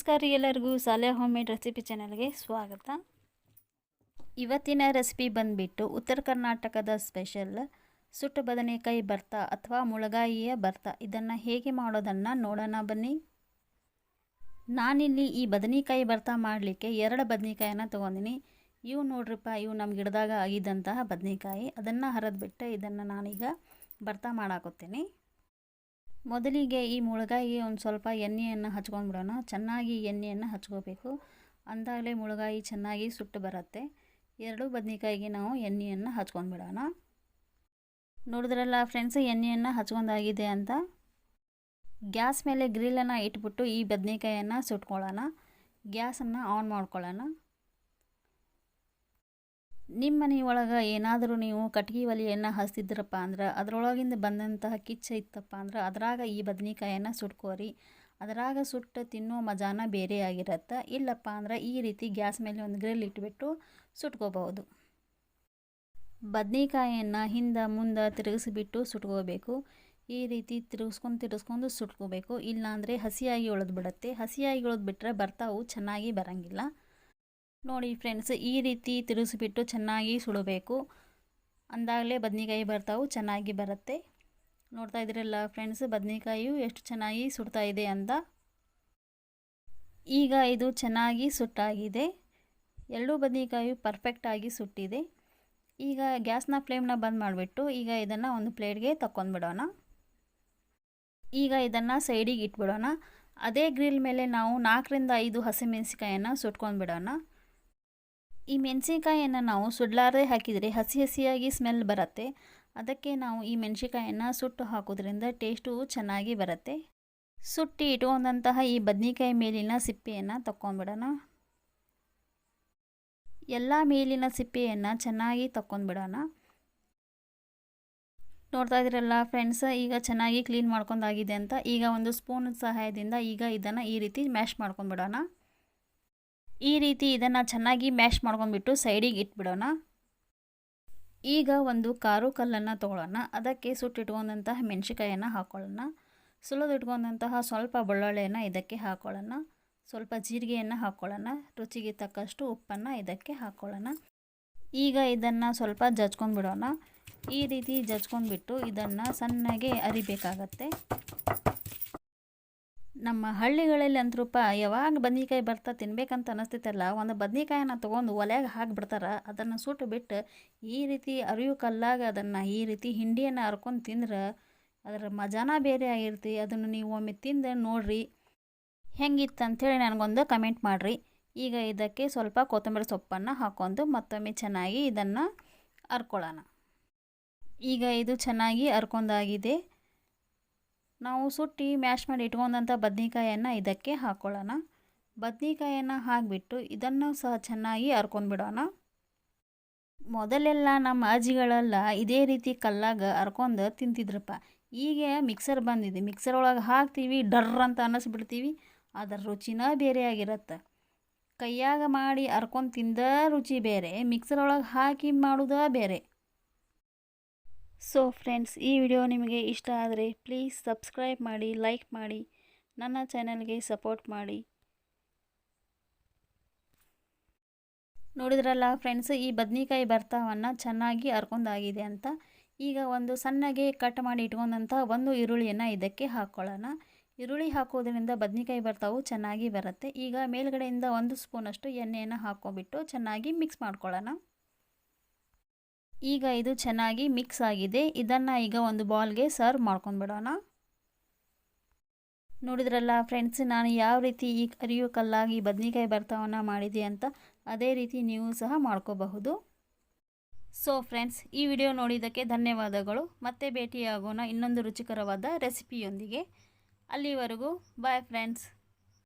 ನಮಸ್ಕಾರ ಎಲ್ಲರಿಗೂ ಸಾಲೆ ಹೋಮ್ ಮೇಡ್ ರೆಸಿಪಿ ಚಾನಲ್ಗೆ ಸ್ವಾಗತ. ಇವತ್ತಿನ ರೆಸಿಪಿ ಬಂದುಬಿಟ್ಟು ಉತ್ತರ ಕರ್ನಾಟಕದ ಸ್ಪೆಷಲ್ ಸುಟ್ಟ ಬದನೆಕಾಯಿ ಭರ್ತ ಅಥವಾ ಮುಳಗಾಯಿಯ ಭರ್ತ. ಇದನ್ನು ಹೇಗೆ ಮಾಡೋದನ್ನು ನೋಡೋಣ ಬನ್ನಿ. ನಾನಿಲ್ಲಿ ಈ ಬದನೆಕಾಯಿ ಭರ್ತ ಮಾಡಲಿಕ್ಕೆ ಎರಡು ಬದನೆಕಾಯನ್ನು ತೊಗೊಂಡಿನಿ. ಇವು ನೋಡ್ರಿಪ್ಪ, ಇವು ನಮ್ಮ ಗಿಡದಾಗ ಆಗಿದ್ದಂತಹ ಬದನೆಕಾಯಿ. ಅದನ್ನು ಹರಿದ್ಬಿಟ್ಟು ಇದನ್ನು ನಾನೀಗ ಭರ್ತ ಮಾಡಾಕೋತೀನಿ. ಮೊದಲಿಗೆ ಈ ಮುಳುಗಾಯಿಗೆ ಒಂದು ಸ್ವಲ್ಪ ಎಣ್ಣೆಯನ್ನು ಹಚ್ಕೊಂಡ್ಬಿಡೋಣ ಚೆನ್ನಾಗಿ ಎಣ್ಣೆಯನ್ನು ಹಚ್ಕೋಬೇಕು. ಅಂದಾಗಲೇ ಮುಳುಗಾಯಿ ಚೆನ್ನಾಗಿ ಸುಟ್ಟು ಬರುತ್ತೆ. ಎರಡು ಬದ್ನಿಕಾಯಿಗೆ ನಾವು ಎಣ್ಣೆಯನ್ನು ಹಚ್ಕೊಂಡ್ಬಿಡೋಣ ನೋಡಿದ್ರಲ್ಲ ಫ್ರೆಂಡ್ಸ್ ಎಣ್ಣೆಯನ್ನು ಹಚ್ಕೊಂಡಾಗಿದೆ ಅಂತ? ಗ್ಯಾಸ್ ಮೇಲೆ ಗ್ರಿಲ್ಲನ್ನು ಇಟ್ಬಿಟ್ಟು ಈ ಬದ್ನೆಕಾಯನ್ನು ಸುಟ್ಕೊಳ್ಳೋಣ. ಗ್ಯಾಸನ್ನು ಆನ್ ಮಾಡ್ಕೊಳ್ಳೋಣ. ನಿಮ್ಮ ಮನೆ ಒಳಗೆ ಏನಾದರೂ ನೀವು ಕಟ್ಗೆ ಒಲೆಯನ್ನು ಹಚ್ತಿದ್ರಪ್ಪ ಅಂದ್ರೆ ಅದರೊಳಗಿಂದ ಬಂದಂತಹ ಕಿಚ್ಚ ಇತ್ತಪ್ಪ ಅಂದ್ರೆ ಅದರಾಗ ಈ ಬದನೆಕಾಯನ್ನು ಸುಟ್ಕೋರಿ. ಅದರಾಗ ಸುಟ್ಟು ತಿನ್ನೋ ಮಜಾನ ಬೇರೆ ಆಗಿರತ್ತೆ. ಇಲ್ಲಪ್ಪ ಅಂದ್ರೆ ಈ ರೀತಿ ಗ್ಯಾಸ್ ಮೇಲೆ ಒಂದು ಗ್ರಿಲ್ ಇಟ್ಬಿಟ್ಟು ಸುಟ್ಕೋಬಹುದು. ಬದನೆಕಾಯನ್ನು ಹಿಂದೆ ಮುಂದೆ ತಿರುಗಿಸಿಬಿಟ್ಟು ಸುಟ್ಕೋಬೇಕು. ಈ ರೀತಿ ತಿರುಗಿಸ್ಕೊಂಡು ತಿರುಗಿಸ್ಕೊಂಡು ಸುಟ್ಕೋಬೇಕು. ಇಲ್ಲಾಂದರೆ ಹಸಿಯಾಗಿ ಉಳಿದ್ಬಿಡತ್ತೆ ಹಸಿಯಾಗಿ ಉಳಿದ್ಬಿಟ್ರೆ ಬರ್ತಾವು, ಚೆನ್ನಾಗಿ ಬರೋಂಗಿಲ್ಲ. ನೋಡಿ ಫ್ರೆಂಡ್ಸ್ ಈ ರೀತಿ ತಿರುಗಿಸ್ಬಿಟ್ಟು ಚೆನ್ನಾಗಿ ಸುಡಬೇಕು. ಅಂದಾಗಲೇ ಬದ್ನಿಕಾಯಿ ಬರ್ತಾವು, ಚೆನ್ನಾಗಿ ಬರುತ್ತೆ. ನೋಡ್ತಾ ಇದ್ದೀರಲ್ಲ ಫ್ರೆಂಡ್ಸ್ ಬದನೆಕಾಯಿಯು ಎಷ್ಟು ಚೆನ್ನಾಗಿ ಸುಡ್ತಾ ಇದೆ ಅಂತ. ಈಗ ಇದು ಚೆನ್ನಾಗಿ ಸುಟ್ಟಾಗಿದೆ. ಎರಡೂ ಬದ್ನಿಕಾಯು ಪರ್ಫೆಕ್ಟಾಗಿ ಸುಟ್ಟಿದೆ. ಈಗ ಗ್ಯಾಸ್ನ ಫ್ಲೇಮ್ನ ಬಂದ್ ಮಾಡಿಬಿಟ್ಟು ಈಗ ಇದನ್ನು ಒಂದು ಪ್ಲೇಟ್ಗೆ ತಕ್ಕೊಂಡ್ಬಿಡೋಣ. ಈಗ ಇದನ್ನು ಸೈಡಿಗೆ ಇಟ್ಬಿಡೋಣ. ಅದೇ ಗ್ರಿಲ್ ಮೇಲೆ ನಾವು ನಾಲ್ಕರಿಂದ ಐದು ಹಸಿಮೆಣಸಿಕಾಯನ್ನು ಸುಟ್ಕೊಂಡ್ಬಿಡೋಣ. ಈ ಮೆಣಸಿನ್ಕಾಯನ್ನು ನಾವು ಸುಡಲಾರದೆ ಹಾಕಿದರೆ ಹಸಿ ಹಸಿಯಾಗಿ ಸ್ಮೆಲ್ ಬರುತ್ತೆ. ಅದಕ್ಕೆ ನಾವು ಈ ಮೆಣಸಿನ್ಕಾಯನ್ನು ಸುಟ್ಟು ಹಾಕೋದ್ರಿಂದ ಟೇಸ್ಟು ಚೆನ್ನಾಗಿ ಬರುತ್ತೆ. ಸುಟ್ಟಿ ಇಟ್ಕೊಂಡಂತಹ ಈ ಬದ್ನಿಕಾಯಿ ಮೇಲಿನ ಸಿಪ್ಪೆಯನ್ನು ತಕ್ಕೊಂಡ್ಬಿಡೋಣ. ಎಲ್ಲ ಮೇಲಿನ ಸಿಪ್ಪೆಯನ್ನು ಚೆನ್ನಾಗಿ ತಕ್ಕೊಂಡ್ಬಿಡೋಣ. ನೋಡ್ತಾ ಇದ್ದೀರಲ್ಲ ಫ್ರೆಂಡ್ಸ್, ಈಗ ಚೆನ್ನಾಗಿ ಕ್ಲೀನ್ ಮಾಡ್ಕೊಂಡಾಗಿದೆ ಅಂತ ಈಗ ಒಂದು ಸ್ಪೂನ್ ಸಹಾಯದಿಂದ ಈಗ ಇದನ್ನು ಈ ರೀತಿ ಮ್ಯಾಶ್ ಮಾಡ್ಕೊಂಡ್ಬಿಡೋಣ. ಈ ರೀತಿ ಇದನ್ನು ಚೆನ್ನಾಗಿ ಮ್ಯಾಶ್ ಮಾಡ್ಕೊಂಡ್ಬಿಟ್ಟು ಸೈಡಿಗೆ ಇಟ್ಬಿಡೋಣ. ಈಗ ಒಂದು ಕಾರು ಕಲ್ಲನ್ನು ತೊಗೊಳ್ಳೋಣ ಅದಕ್ಕೆ ಸುಟ್ಟಿಟ್ಕೊಂಡಂತಹ ಮೆಣಸಿಕಾಯನ್ನು ಹಾಕ್ಕೊಳ್ಳೋಣ ಸುಲಿದಿಟ್ಕೊಂಡಂತಹ ಸ್ವಲ್ಪ ಬೆಳ್ಳುಳ್ಳಿಯನ್ನು ಇದಕ್ಕೆ ಹಾಕೊಳ್ಳೋಣ. ಸ್ವಲ್ಪ ಜೀರಿಗೆಯನ್ನು ಹಾಕೊಳ್ಳೋಣ. ರುಚಿಗೆ ತಕ್ಕಷ್ಟು ಉಪ್ಪನ್ನು ಇದಕ್ಕೆ ಹಾಕೊಳ್ಳೋಣ. ಈಗ ಇದನ್ನು ಸ್ವಲ್ಪ ಜಜ್ಕೊಂಡ್ಬಿಡೋಣ. ಈ ರೀತಿ ಜಜ್ಕೊಂಡ್ಬಿಟ್ಟು ಇದನ್ನು ಸಣ್ಣಗೆ ಅರಿಬೇಕಾಗತ್ತೆ. ನಮ್ಮ ಹಳ್ಳಿಗಳಲ್ಲಿ ಅಂತರೂಪ ಯಾವಾಗ ಬದ್ನಿಕಾಯಿ ಬರ್ತಾ ತಿನ್ಬೇಕಂತ ಅನ್ನಿಸ್ತೈತಲ್ಲ ಒಂದು ಬದ್ನಿಕಾಯನ್ನ ತೊಗೊಂಡು ಒಲೆಯಾಗ ಹಾಕಿಬಿಡ್ತಾರೆ ಅದನ್ನು ಸುಟ್ಟು ಬಿಟ್ಟು ಈ ರೀತಿ ಅರಿವು ಕಲ್ಲಾಗ ಅದನ್ನು ಈ ರೀತಿ ಹಿಂಡಿಯನ್ನು ಹರ್ಕೊಂಡು ತಿಂದ್ರೆ ಅದರ ಮಜಾನ ಬೇರೆ ಆಗಿರ್ತಿ, ಅದನ್ನು ನೀವು ಒಮ್ಮೆ ತಿಂದು ನೋಡಿರಿ. ಹೆಂಗಿತ್ತು ಅಂಥೇಳಿ ನನಗೊಂದು ಕಮೆಂಟ್ ಮಾಡಿರಿ. ಈಗ ಇದಕ್ಕೆ ಸ್ವಲ್ಪ ಕೊತ್ತಂಬರಿ ಸೊಪ್ಪನ್ನು ಹಾಕೊಂಡು ಮತ್ತೊಮ್ಮೆ ಚೆನ್ನಾಗಿ ಇದನ್ನು ಹರ್ಕೊಳ್ಳೋಣ. ಈಗ ಇದು ಚೆನ್ನಾಗಿ ಹರ್ಕೊಂಡಾಗಿದೆ ನಾವು ಸುಟ್ಟಿ ಮ್ಯಾಶ್ ಮಾಡಿ ಇಟ್ಕೊಂಡಂಥ ಬದ್ನೆಕಾಯನ್ನು ಇದಕ್ಕೆ ಹಾಕ್ಕೊಳ್ಳೋಣ ಬದ್ನಿಕಾಯನ್ನು ಹಾಕಿಬಿಟ್ಟು ಇದನ್ನು ಸಹ ಚೆನ್ನಾಗಿ ಹರ್ಕೊಂಡ್ಬಿಡೋಣ ಮೊದಲೆಲ್ಲ ನಮ್ಮ ಅಜ್ಜಿಗಳೆಲ್ಲ ಇದೇ ರೀತಿ ಕಲ್ಲಾಗ ಹರ್ಕೊಂಡು ತಿಂತಿದ್ರಪ್ಪ. ಈಗ ಮಿಕ್ಸರ್ ಬಂದಿದೆ. ಮಿಕ್ಸರ್ ಒಳಗೆ ಹಾಕ್ತೀವಿ ಡರ್ರ್ ಅಂತ ಅನ್ನಿಸ್ಬಿಡ್ತೀವಿ. ಅದರ ರುಚಿನ ಬೇರೆ ಆಗಿರತ್ತೆ. ಕೈಯಾಗ ಮಾಡಿ ಹರ್ಕೊಂಡು ತಿಂದ ರುಚಿ ಬೇರೆ ಮಿಕ್ಸರ್ ಒಳಗೆ ಹಾಕಿ ಮಾಡೋದ ಬೇರೆ. ಸೊ ಫ್ರೆಂಡ್ಸ್ ಈ ವಿಡಿಯೋ ನಿಮಗೆ ಇಷ್ಟ ಆದರೆ ಪ್ಲೀಸ್ ಸಬ್ಸ್ಕ್ರೈಬ್ ಮಾಡಿ ಲೈಕ್ ಮಾಡಿ, ನನ್ನ ಚಾನಲ್ಗೆ ಸಪೋರ್ಟ್ ಮಾಡಿ. ನೋಡಿದ್ರಲ್ಲ ಫ್ರೆಂಡ್ಸ್ ಈ ಬದ್ನಿಕಾಯಿ ಬರ್ತಾವನ್ನು ಚೆನ್ನಾಗಿ ಹರ್ಕೊಂಡಾಗಿದೆ ಅಂತ. ಈಗ ಒಂದು ಸಣ್ಣಗೆ ಕಟ್ ಮಾಡಿ ಇಟ್ಕೊಂಡಂಥ ಒಂದು ಈರುಳ್ಳಿಯನ್ನು ಇದಕ್ಕೆ ಹಾಕ್ಕೊಳ್ಳೋಣ ಈರುಳ್ಳಿ ಹಾಕೋದ್ರಿಂದ ಬದ್ನಿಕಾಯಿ ಬರ್ತಾವು ಚೆನ್ನಾಗಿ ಬರುತ್ತೆ. ಈಗ ಮೇಲ್ಗಡೆಯಿಂದ ಒಂದು ಸ್ಪೂನಷ್ಟು ಎಣ್ಣೆಯನ್ನು ಹಾಕ್ಕೊಂಬಿಟ್ಟು ಚೆನ್ನಾಗಿ ಮಿಕ್ಸ್ ಮಾಡ್ಕೊಳ್ಳೋಣ. ಈಗ ಇದು ಚೆನ್ನಾಗಿ ಮಿಕ್ಸ್ ಆಗಿದೆ. ಇದನ್ನು ಈಗ ಒಂದು ಬಾಲ್ಗೆ ಸರ್ವ್ ಮಾಡ್ಕೊಂಡ್ಬಿಡೋಣ ನೋಡಿದ್ರಲ್ಲ ಫ್ರೆಂಡ್ಸ್, ನಾನು ಯಾವ ರೀತಿ ಈ ಕರಿಯು ಕಲ್ಲಾಗಿ ಬದ್ನಿಕಾಯಿ ಬರ್ತಾವನ್ನು ಮಾಡಿದೆ ಅಂತ ಅದೇ ರೀತಿ ನೀವು ಸಹ ಮಾಡ್ಕೋಬಹುದು. ಸೊ ಫ್ರೆಂಡ್ಸ್ ಈ ವಿಡಿಯೋ ನೋಡಿದ್ದಕ್ಕೆ ಧನ್ಯವಾದಗಳು. ಮತ್ತೆ ಭೇಟಿಯಾಗೋಣ ಇನ್ನೊಂದು ರುಚಿಕರವಾದ ರೆಸಿಪಿಯೊಂದಿಗೆ. ಅಲ್ಲಿವರೆಗೂ ಬಾಯ್ ಫ್ರೆಂಡ್ಸ್